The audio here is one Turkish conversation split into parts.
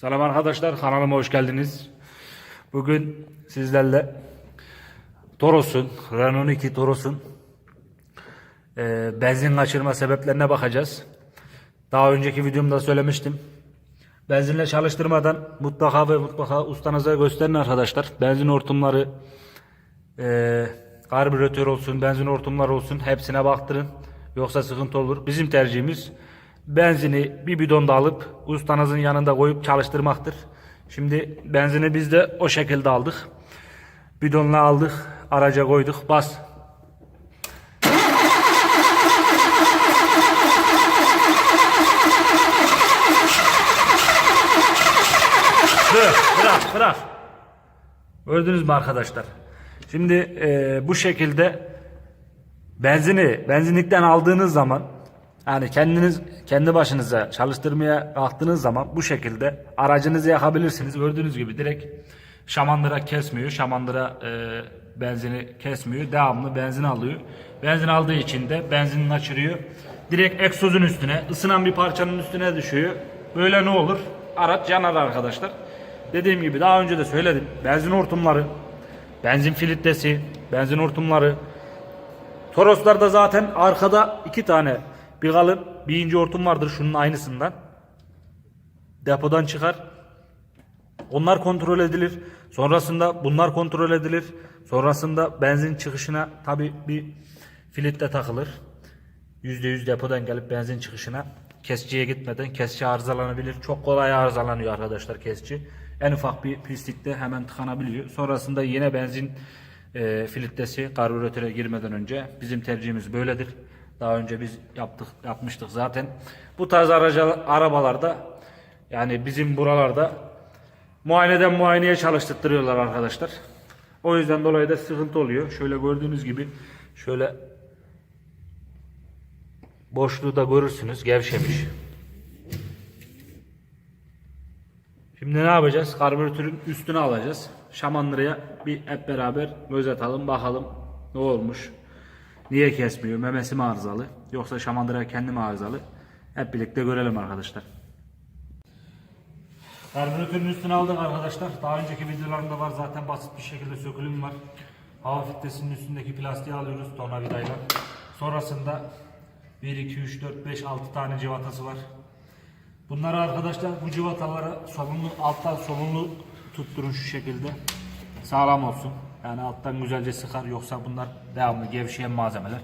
Selam arkadaşlar kanalıma hoş geldiniz. Bugün sizlerle Toros'un, Renault 2 Toros'un e, benzin kaçırma sebeplerine bakacağız. Daha önceki videomda söylemiştim. Benzinle çalıştırmadan mutlaka ve mutlaka ustanıza gösterin arkadaşlar. Benzin hortumları, e, karbüratör olsun, benzin hortumları olsun hepsine baktırın. Yoksa sıkıntı olur. Bizim tercihimiz benzini bir bidonda alıp ustanızın yanında koyup çalıştırmaktır. Şimdi benzini biz de o şekilde aldık. Bidonla aldık, araca koyduk. Bas. Bırak, bırak, bırak. Gördünüz mü arkadaşlar? Şimdi e, bu şekilde benzini benzinlikten aldığınız zaman yani kendiniz kendi başınıza çalıştırmaya kalktığınız zaman bu şekilde aracınızı yakabilirsiniz. Gördüğünüz gibi direkt şamandıra kesmiyor. Şamandıra e, benzini kesmiyor. Devamlı benzin alıyor. Benzin aldığı için de benzinini açırıyor. Direkt egzozun üstüne, ısınan bir parçanın üstüne düşüyor. Böyle ne olur? Araç yanar arkadaşlar. Dediğim gibi daha önce de söyledim. Benzin hortumları, benzin filtresi, benzin hortumları, Toroslarda zaten arkada iki tane bir kalın bir ince hortum vardır şunun aynısından. Depodan çıkar. Onlar kontrol edilir. Sonrasında bunlar kontrol edilir. Sonrasında benzin çıkışına tabi bir filtre takılır. %100 depodan gelip benzin çıkışına kesiciye gitmeden kesici arızalanabilir. Çok kolay arızalanıyor arkadaşlar kesici. En ufak bir pislikte hemen tıkanabiliyor. Sonrasında yine benzin e, filtresi karbüratöre girmeden önce bizim tercihimiz böyledir. Daha önce biz yaptık yapmıştık zaten. Bu tarz araca, arabalarda yani bizim buralarda muayeneden muayeneye çalıştırıyorlar arkadaşlar. O yüzden dolayı da sıkıntı oluyor. Şöyle gördüğünüz gibi şöyle boşluğu da görürsünüz gevşemiş. Şimdi ne yapacağız? Karbüratörün üstüne alacağız. Şamandıra bir hep beraber göz atalım bakalım ne olmuş. Niye kesmiyor? Memesi mi arızalı? Yoksa şamandıra kendi mi arızalı? Hep birlikte görelim arkadaşlar. Karbüratörün üstüne aldık arkadaşlar. Daha önceki videolarımda var zaten basit bir şekilde sökülüm var. Hava filtresinin üstündeki plastiği alıyoruz tornavidayla. Sonrasında 1, 2, 3, 4, 5, 6 tane civatası var. Bunları arkadaşlar bu civatalara solunlu alttan solunlu tutturun şu şekilde. Sağlam olsun. Yani alttan güzelce sıkar yoksa bunlar devamlı gevşeyen malzemeler.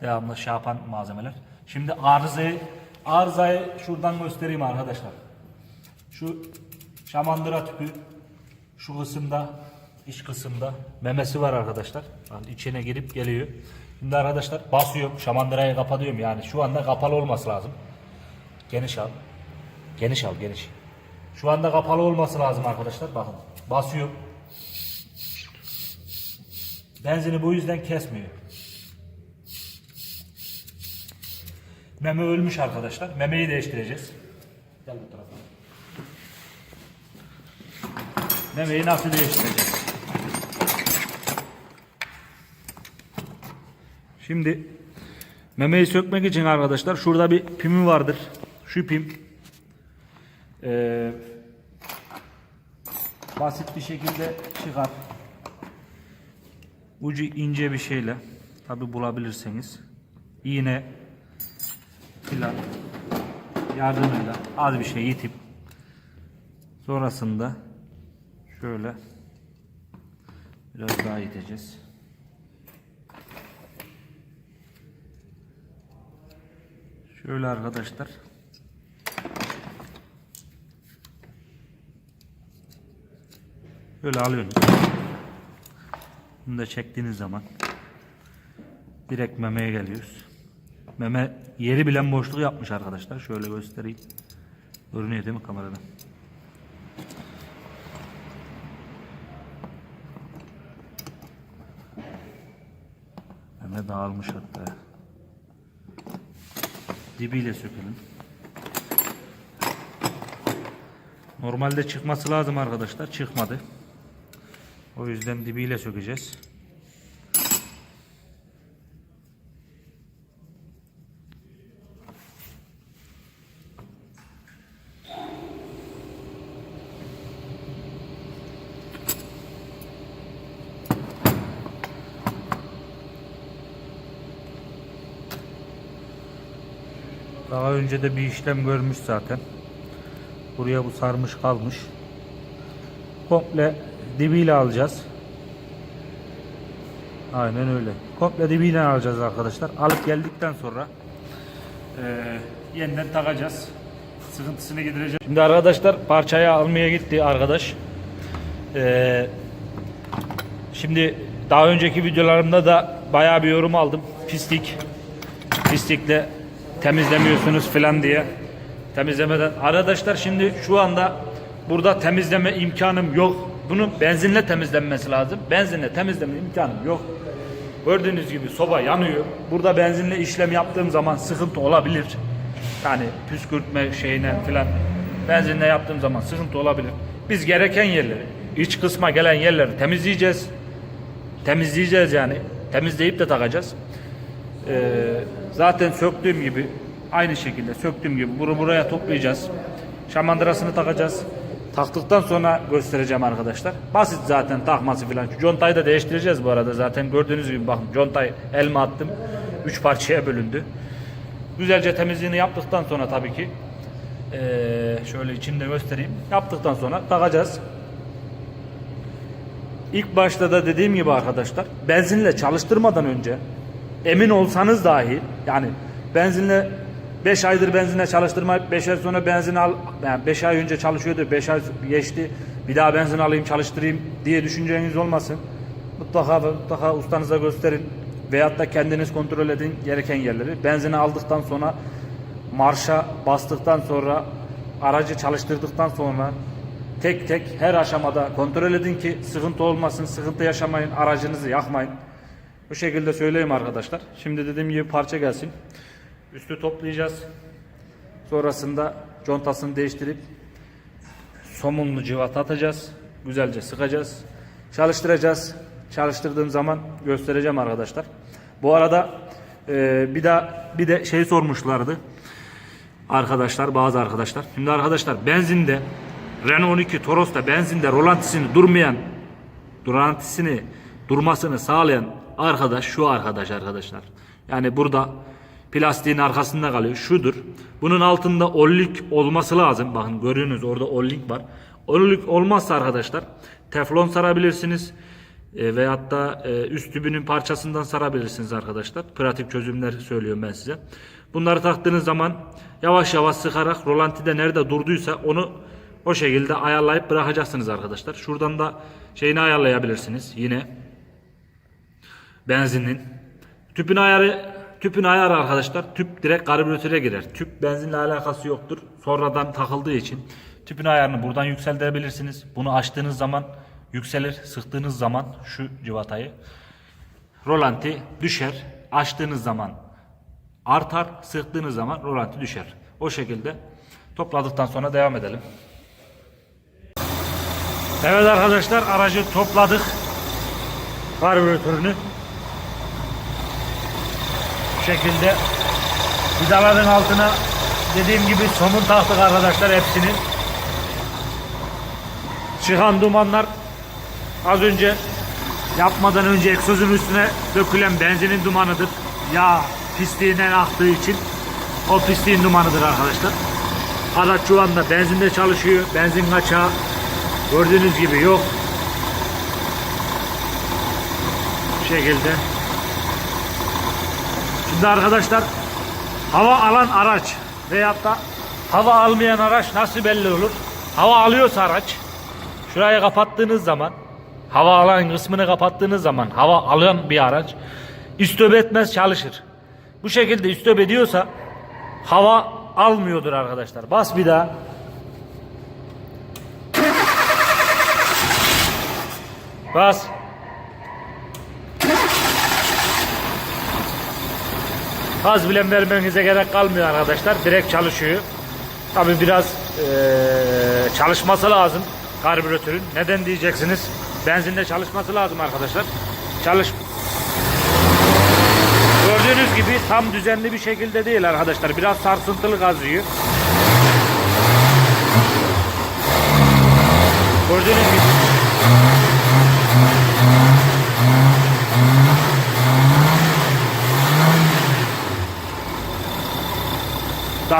Devamlı şey yapan malzemeler. Şimdi arızayı arızayı şuradan göstereyim arkadaşlar. Şu şamandıra tüpü şu kısımda iç kısımda memesi var arkadaşlar. Yani içine girip geliyor. Şimdi arkadaşlar basıyorum şamandırayı kapatıyorum yani şu anda kapalı olması lazım. Geniş al. Geniş al geniş. Şu anda kapalı olması lazım arkadaşlar. Bakın basıyor. Benzini bu yüzden kesmiyor. Meme ölmüş arkadaşlar. Memeyi değiştireceğiz. Gel bu tarafa. Memeyi nasıl değiştireceğiz? Şimdi memeyi sökmek için arkadaşlar şurada bir pimi vardır. Şu pim ee, basit bir şekilde çıkar. Ucu ince bir şeyle tabi bulabilirseniz iğne filan yardımıyla az bir şey itip sonrasında şöyle biraz daha iteceğiz. Şöyle arkadaşlar Böyle alıyorsunuz. Bunu da çektiğiniz zaman direkt memeye geliyoruz. Meme yeri bilen boşluk yapmış arkadaşlar. Şöyle göstereyim. Görünüyor değil mi kamerada? Meme dağılmış hatta. Dibiyle sökelim. Normalde çıkması lazım arkadaşlar. Çıkmadı. O yüzden dibiyle sökeceğiz. Daha önce de bir işlem görmüş zaten. Buraya bu sarmış kalmış. Komple dibiyle alacağız. Aynen öyle. Komple dibiyle alacağız arkadaşlar. Alıp geldikten sonra eee, yeniden takacağız. Sıkıntısını gidereceğiz. Şimdi arkadaşlar parçayı almaya gitti arkadaş. Eee Şimdi daha önceki videolarımda da bayağı bir yorum aldım. Pislik. Pislikle temizlemiyorsunuz falan diye. Temizlemeden. Arkadaşlar şimdi şu anda burada temizleme imkanım yok. Bunun benzinle temizlenmesi lazım. Benzinle temizleme imkanım yok. Gördüğünüz gibi soba yanıyor. Burada benzinle işlem yaptığım zaman sıkıntı olabilir. Yani püskürtme şeyine falan benzinle yaptığım zaman sıkıntı olabilir. Biz gereken yerleri, iç kısma gelen yerleri temizleyeceğiz. Temizleyeceğiz yani. Temizleyip de takacağız. Ee, zaten söktüğüm gibi aynı şekilde söktüğüm gibi bunu buraya toplayacağız. Şamandırasını takacağız. Taktıktan sonra göstereceğim arkadaşlar. Basit zaten takması filan. Şu Contayı da değiştireceğiz bu arada zaten. Gördüğünüz gibi bakın contayı elime attım. 3 parçaya bölündü. Güzelce temizliğini yaptıktan sonra tabii ki ee, şöyle içinde göstereyim. Yaptıktan sonra takacağız. İlk başta da dediğim gibi arkadaşlar benzinle çalıştırmadan önce emin olsanız dahi yani benzinle 5 aydır benzinle çalıştırmayıp 5 ay sonra benzin al yani 5 ay önce çalışıyordu 5 ay geçti bir daha benzin alayım çalıştırayım diye düşünceniz olmasın. Mutlaka mutlaka ustanıza gösterin veyahut da kendiniz kontrol edin gereken yerleri. Benzini aldıktan sonra marşa bastıktan sonra aracı çalıştırdıktan sonra tek tek her aşamada kontrol edin ki sıkıntı olmasın, sıkıntı yaşamayın, aracınızı yakmayın. Bu şekilde söyleyeyim arkadaşlar. Şimdi dediğim gibi parça gelsin. Üstü toplayacağız. Sonrasında contasını değiştirip somunlu cıvata atacağız. Güzelce sıkacağız. Çalıştıracağız. Çalıştırdığım zaman göstereceğim arkadaşlar. Bu arada e, bir daha bir de şey sormuşlardı. Arkadaşlar bazı arkadaşlar. Şimdi arkadaşlar benzinde Renault 12 Toros'ta benzinde rolantisini durmayan rolantisini durmasını sağlayan arkadaş şu arkadaş arkadaşlar. Yani burada plastiğin arkasında kalıyor. Şudur. Bunun altında ollik olması lazım. Bakın görüyorsunuz orada ollik var. Ollik olmazsa arkadaşlar teflon sarabilirsiniz. E, veyahut da e, üst tübünün parçasından sarabilirsiniz arkadaşlar. Pratik çözümler söylüyorum ben size. Bunları taktığınız zaman yavaş yavaş sıkarak rolantide nerede durduysa onu o şekilde ayarlayıp bırakacaksınız arkadaşlar. Şuradan da şeyini ayarlayabilirsiniz yine. Benzinin. Tüpün ayarı tüpün ayarı arkadaşlar. Tüp direkt karbüratöre girer. Tüp benzinle alakası yoktur. Sonradan takıldığı için tüpün ayarını buradan yükseltebilirsiniz. Bunu açtığınız zaman yükselir. Sıktığınız zaman şu civatayı rolanti düşer. Açtığınız zaman artar. Sıktığınız zaman rolanti düşer. O şekilde topladıktan sonra devam edelim. Evet arkadaşlar aracı topladık. Karbüratörünü. Şekilde vidaların altına dediğim gibi somun taktık arkadaşlar hepsini. Çıkan dumanlar az önce yapmadan önce egzozun üstüne dökülen benzinin dumanıdır. Yağ pisliğinden aktığı için o pisliğin dumanıdır arkadaşlar. Araç şu anda benzinde çalışıyor. Benzin kaçağı gördüğünüz gibi yok. Bu şekilde. Şimdi arkadaşlar hava alan araç veyahut da hava almayan araç nasıl belli olur? Hava alıyorsa araç şurayı kapattığınız zaman hava alan kısmını kapattığınız zaman hava alan bir araç üstübe etmez çalışır. Bu şekilde üstübe ediyorsa hava almıyordur arkadaşlar. Bas bir daha. Bas. Gaz bile vermenize gerek kalmıyor arkadaşlar. Direkt çalışıyor. Tabi biraz eee, çalışması lazım karbüratörün. Neden diyeceksiniz? Benzinde çalışması lazım arkadaşlar. Çalış. Gördüğünüz gibi tam düzenli bir şekilde değil arkadaşlar. Biraz sarsıntılı gaz yiyor. Gördüğünüz gibi.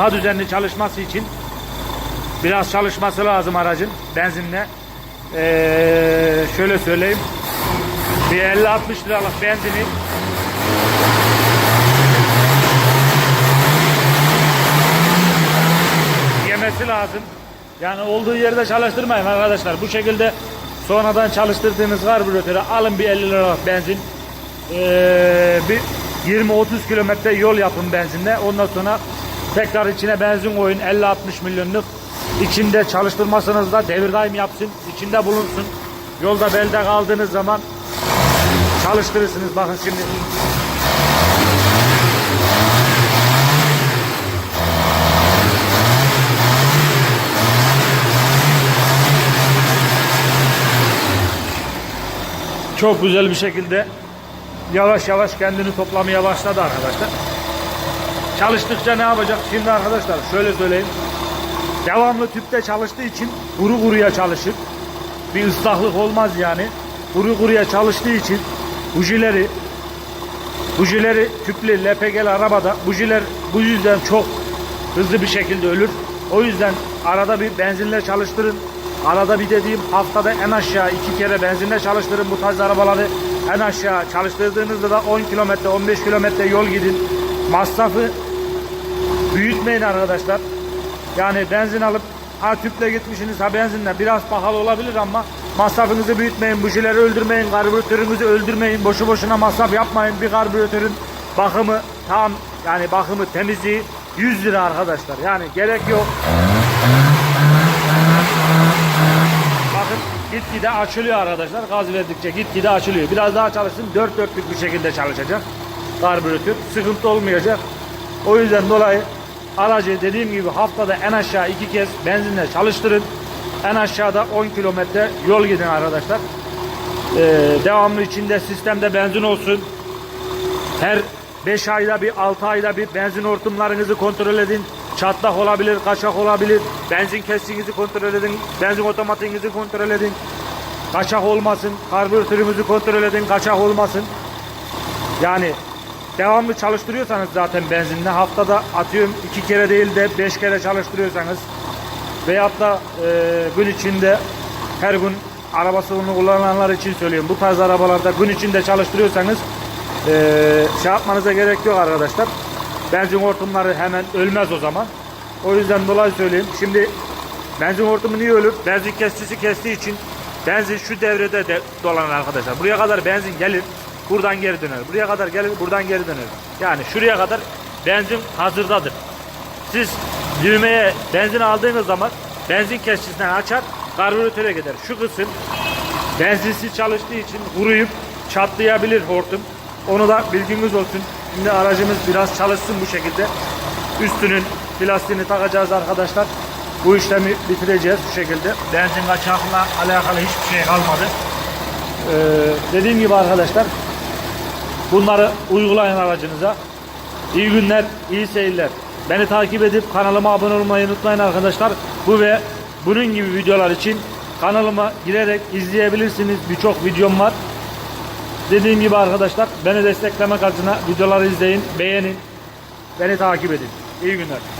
Daha düzenli çalışması için biraz çalışması lazım aracın benzinle. Ee, şöyle söyleyeyim. Bir 50-60 liralık benzini yemesi lazım. Yani olduğu yerde çalıştırmayın arkadaşlar. Bu şekilde sonradan çalıştırdığınız karbüratörü alın bir 50 liralık benzin. Ee, bir 20-30 kilometre yol yapın benzinle. Ondan sonra tekrar içine benzin koyun 50-60 milyonluk. İçinde çalıştırmasınız da devir daim yapsın. içinde bulunsun. Yolda belde kaldığınız zaman çalıştırırsınız. Bakın şimdi çok güzel bir şekilde yavaş yavaş kendini toplamaya başladı arkadaşlar. Çalıştıkça ne yapacak? Şimdi arkadaşlar şöyle söyleyeyim. Devamlı tüpte çalıştığı için kuru kuruya çalışır. Bir ıslaklık olmaz yani. Kuru kuruya çalıştığı için bujileri bujileri tüplü LPG'li arabada bujiler bu yüzden çok hızlı bir şekilde ölür. O yüzden arada bir benzinle çalıştırın. Arada bir dediğim haftada en aşağı iki kere benzinle çalıştırın bu tarz arabaları. En aşağı çalıştırdığınızda da 10 kilometre 15 kilometre yol gidin. Masrafı büyütmeyin arkadaşlar. Yani benzin alıp ha tüple gitmişsiniz ha benzinle biraz pahalı olabilir ama masrafınızı büyütmeyin. Bujileri öldürmeyin. Karbüratörünüzü öldürmeyin. Boşu boşuna masraf yapmayın. Bir karbüratörün bakımı tam yani bakımı temizliği 100 lira arkadaşlar. Yani gerek yok. Bakın gitgide açılıyor arkadaşlar. Gaz verdikçe gitgide açılıyor. Biraz daha çalışsın. Dört dörtlük bir şekilde çalışacak. Karbüratör. Sıkıntı olmayacak. O yüzden dolayı aracı dediğim gibi haftada en aşağı iki kez benzinle çalıştırın. En aşağıda 10 kilometre yol gidin arkadaşlar. Ee, devamlı içinde sistemde benzin olsun. Her 5 ayda bir 6 ayda bir benzin hortumlarınızı kontrol edin. Çatlak olabilir, kaçak olabilir. Benzin kestiğinizi kontrol edin. Benzin otomatiğinizi kontrol edin. Kaçak olmasın. Karbüratörümüzü kontrol edin. Kaçak olmasın. Yani devamlı çalıştırıyorsanız zaten benzinle haftada atıyorum iki kere değil de beş kere çalıştırıyorsanız veyahut da e, gün içinde her gün arabası bunu kullananlar için söylüyorum. Bu tarz arabalarda gün içinde çalıştırıyorsanız e, şey yapmanıza gerek yok arkadaşlar. Benzin hortumları hemen ölmez o zaman. O yüzden dolayı söyleyeyim. Şimdi benzin hortumu niye ölür? Benzin kesicisi kestiği için benzin şu devrede de dolanır arkadaşlar. Buraya kadar benzin gelir. Buradan geri döner. Buraya kadar gelir. Buradan geri döner. Yani şuraya kadar benzin hazırdadır. Siz düğmeye benzin aldığınız zaman benzin kesicisinden açar karbüratöre gider. Şu kısım benzinsiz çalıştığı için kuruyup çatlayabilir hortum. Onu da bilginiz olsun. Şimdi aracımız biraz çalışsın bu şekilde. Üstünün plastiğini takacağız arkadaşlar. Bu işlemi bitireceğiz bu şekilde. Benzin kaçakla alakalı hiçbir şey kalmadı. Ee, dediğim gibi arkadaşlar bunları uygulayın aracınıza. İyi günler, iyi seyirler. Beni takip edip kanalıma abone olmayı unutmayın arkadaşlar. Bu ve bunun gibi videolar için kanalıma girerek izleyebilirsiniz. Birçok videom var. Dediğim gibi arkadaşlar beni desteklemek adına videoları izleyin, beğenin, beni takip edin. İyi günler.